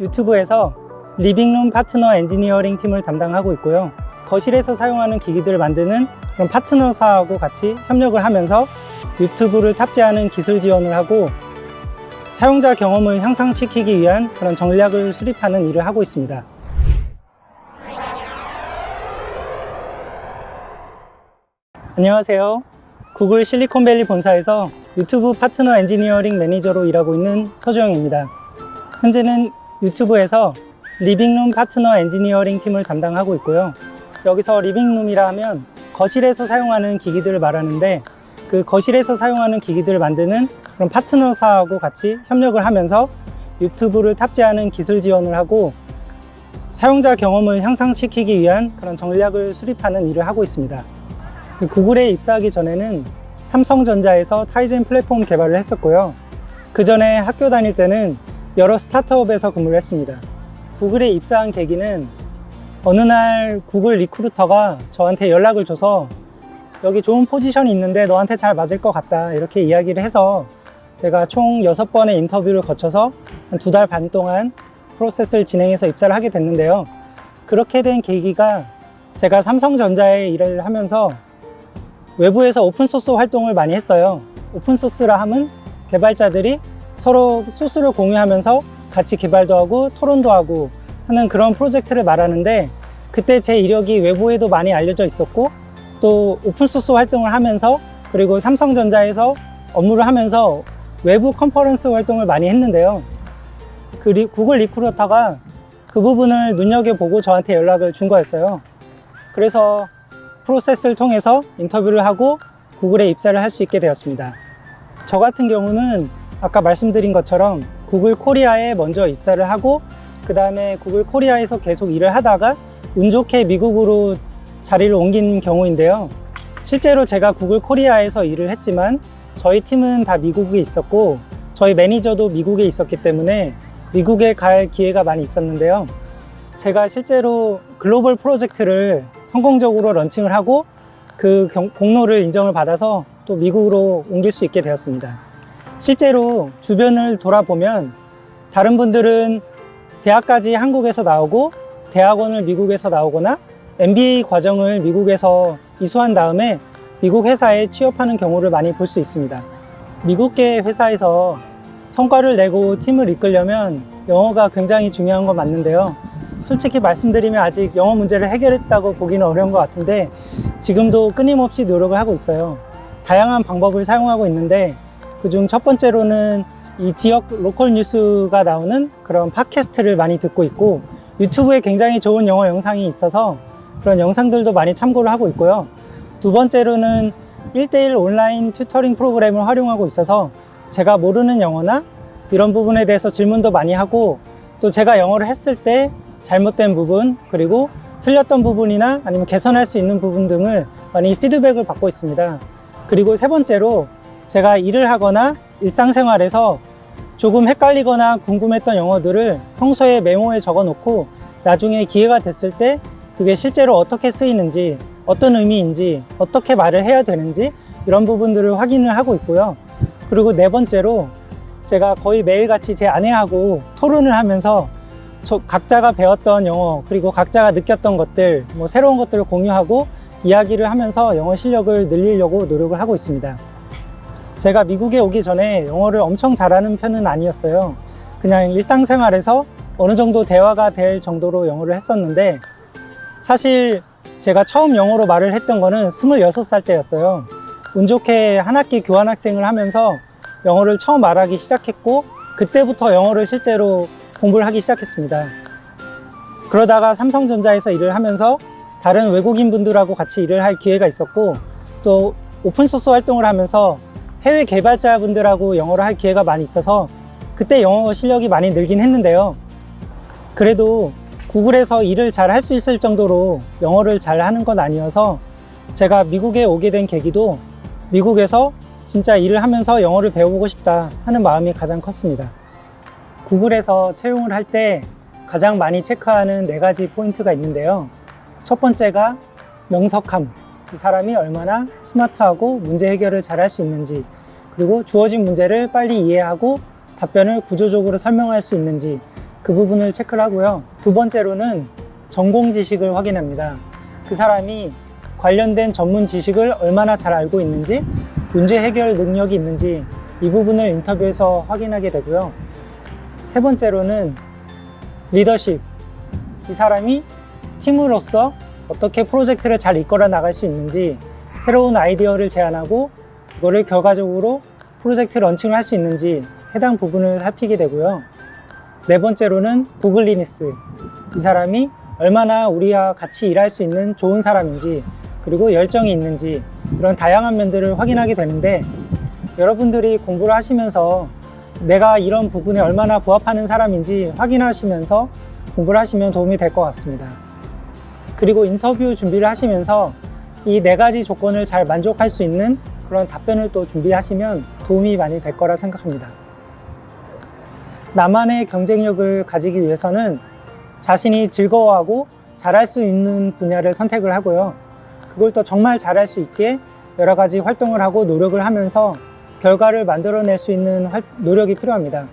유튜브에서 리빙룸 파트너 엔지니어링 팀을 담당하고 있고요. 거실에서 사용하는 기기들을 만드는 그런 파트너사하고 같이 협력을 하면서 유튜브를 탑재하는 기술 지원을 하고 사용자 경험을 향상시키기 위한 그런 전략을 수립하는 일을 하고 있습니다. 안녕하세요. 구글 실리콘밸리 본사에서 유튜브 파트너 엔지니어링 매니저로 일하고 있는 서주영입니다. 현재는 유튜브에서 리빙룸 파트너 엔지니어링 팀을 담당하고 있고요. 여기서 리빙룸이라 하면 거실에서 사용하는 기기들을 말하는데 그 거실에서 사용하는 기기들을 만드는 그런 파트너사하고 같이 협력을 하면서 유튜브를 탑재하는 기술 지원을 하고 사용자 경험을 향상시키기 위한 그런 전략을 수립하는 일을 하고 있습니다. 그 구글에 입사하기 전에는 삼성전자에서 타이젠 플랫폼 개발을 했었고요. 그 전에 학교 다닐 때는 여러 스타트업에서 근무를 했습니다. 구글에 입사한 계기는 어느 날 구글 리크루터가 저한테 연락을 줘서 여기 좋은 포지션이 있는데 너한테 잘 맞을 것 같다 이렇게 이야기를 해서 제가 총 6번의 인터뷰를 거쳐서 한 두 달 반 동안 프로세스를 진행해서 입사를 하게 됐는데요. 그렇게 된 계기가 제가 삼성전자에 일을 하면서 외부에서 오픈소스 활동을 많이 했어요. 오픈소스라 함은 개발자들이 서로 소스를 공유하면서 같이 개발도 하고 토론도 하고 하는 그런 프로젝트를 말하는데 그때 제 이력이 외부에도 많이 알려져 있었고 또 오픈소스 활동을 하면서 그리고 삼성전자에서 업무를 하면서 외부 컨퍼런스 활동을 많이 했는데요. 그 리- 구글 리크루터가 그 부분을 눈여겨보고 저한테 연락을 준 거였어요. 그래서 프로세스를 통해서 인터뷰를 하고 구글에 입사를 할 수 있게 되었습니다. 저 같은 경우는 아까 말씀드린 것처럼 구글 코리아에 먼저 입사를 하고 그 다음에 구글 코리아에서 계속 일을 하다가 운 좋게 미국으로 자리를 옮긴 경우인데요. 실제로 제가 구글 코리아에서 일을 했지만 저희 팀은 다 미국에 있었고 저희 매니저도 미국에 있었기 때문에 미국에 갈 기회가 많이 있었는데요. 제가 실제로 글로벌 프로젝트를 성공적으로 런칭을 하고 그 경- 공로를 인정을 받아서 또 미국으로 옮길 수 있게 되었습니다. 실제로 주변을 돌아보면 다른 분들은 대학까지 한국에서 나오고 대학원을 미국에서 나오거나 MBA 과정을 미국에서 이수한 다음에 미국 회사에 취업하는 경우를 많이 볼 수 있습니다. 미국계 회사에서 성과를 내고 팀을 이끌려면 영어가 굉장히 중요한 건 맞는데요. 솔직히 말씀드리면 아직 영어 문제를 해결했다고 보기는 어려운 것 같은데 지금도 끊임없이 노력을 하고 있어요. 다양한 방법을 사용하고 있는데 그중 첫 번째로는 이 지역 로컬 뉴스가 나오는 그런 팟캐스트를 많이 듣고 있고 유튜브에 굉장히 좋은 영어 영상이 있어서 그런 영상들도 많이 참고를 하고 있고요. 두 번째로는 1대1 온라인 튜터링 프로그램을 활용하고 있어서 제가 모르는 영어나 이런 부분에 대해서 질문도 많이 하고 또 제가 영어를 했을 때 잘못된 부분 그리고 틀렸던 부분이나 아니면 개선할 수 있는 부분 등을 많이 피드백을 받고 있습니다. 그리고 세 번째로 제가 일을 하거나 일상생활에서 조금 헷갈리거나 궁금했던 영어들을 평소에 메모에 적어 놓고 나중에 기회가 됐을 때 그게 실제로 어떻게 쓰이는지 어떤 의미인지 어떻게 말을 해야 되는지 이런 부분들을 확인을 하고 있고요. 그리고 네 번째로 제가 거의 매일같이 제 아내하고 토론을 하면서 저 각자가 배웠던 영어 그리고 각자가 느꼈던 것들 뭐 새로운 것들을 공유하고 이야기를 하면서 영어 실력을 늘리려고 노력을 하고 있습니다. 제가 미국에 오기 전에 영어를 엄청 잘하는 편은 아니었어요. 그냥 일상생활에서 어느 정도 대화가 될 정도로 영어를 했었는데 사실 제가 처음 영어로 말을 했던 거는 26살 때였어요. 운 좋게 한 학기 교환학생을 하면서 영어를 처음 말하기 시작했고 그때부터 영어를 실제로 공부를 하기 시작했습니다. 그러다가 삼성전자에서 일을 하면서 다른 외국인 분들하고 같이 일을 할 기회가 있었고 또 오픈소스 활동을 하면서 해외 개발자분들하고 영어를 할 기회가 많이 있어서 그때 영어 실력이 많이 늘긴 했는데요. 그래도 구글에서 일을 잘 할 수 있을 정도로 영어를 잘 하는 건 아니어서 제가 미국에 오게 된 계기도 미국에서 진짜 일을 하면서 영어를 배워보고 싶다 하는 마음이 가장 컸습니다. 구글에서 채용을 할 때 가장 많이 체크하는 네 가지 포인트가 있는데요. 첫 번째가 명석함. 이 사람이 얼마나 스마트하고 문제 해결을 잘 할 수 있는지, 그리고 주어진 문제를 빨리 이해하고 답변을 구조적으로 설명할 수 있는지, 그 부분을 체크를 하고요. 두 번째로는 전공 지식을 확인합니다. 그 사람이 관련된 전문 지식을 얼마나 잘 알고 있는지, 문제 해결 능력이 있는지 이 부분을 인터뷰에서 확인하게 되고요. 세 번째로는 리더십. 이 사람이 팀으로서 어떻게 프로젝트를 잘 이끌어 나갈 수 있는지, 새로운 아이디어를 제안하고 그거를 결과적으로 프로젝트 런칭을 할 수 있는지 해당 부분을 살피게 되고요. 네 번째로는 구글리니스. 이 사람이 얼마나 우리와 같이 일할 수 있는 좋은 사람인지 그리고 열정이 있는지 이런 다양한 면들을 확인하게 되는데 여러분들이 공부를 하시면서 내가 이런 부분에 얼마나 부합하는 사람인지 확인하시면서 공부를 하시면 도움이 될 것 같습니다. 그리고 인터뷰 준비를 하시면서 이 네 가지 조건을 잘 만족할 수 있는 그런 답변을 또 준비하시면 도움이 많이 될 거라 생각합니다. 나만의 경쟁력을 가지기 위해서는 자신이 즐거워하고 잘할 수 있는 분야를 선택을 하고요. 그걸 또 정말 잘할 수 있게 여러 가지 활동을 하고 노력을 하면서 결과를 만들어낼 수 있는 활- 노력이 필요합니다.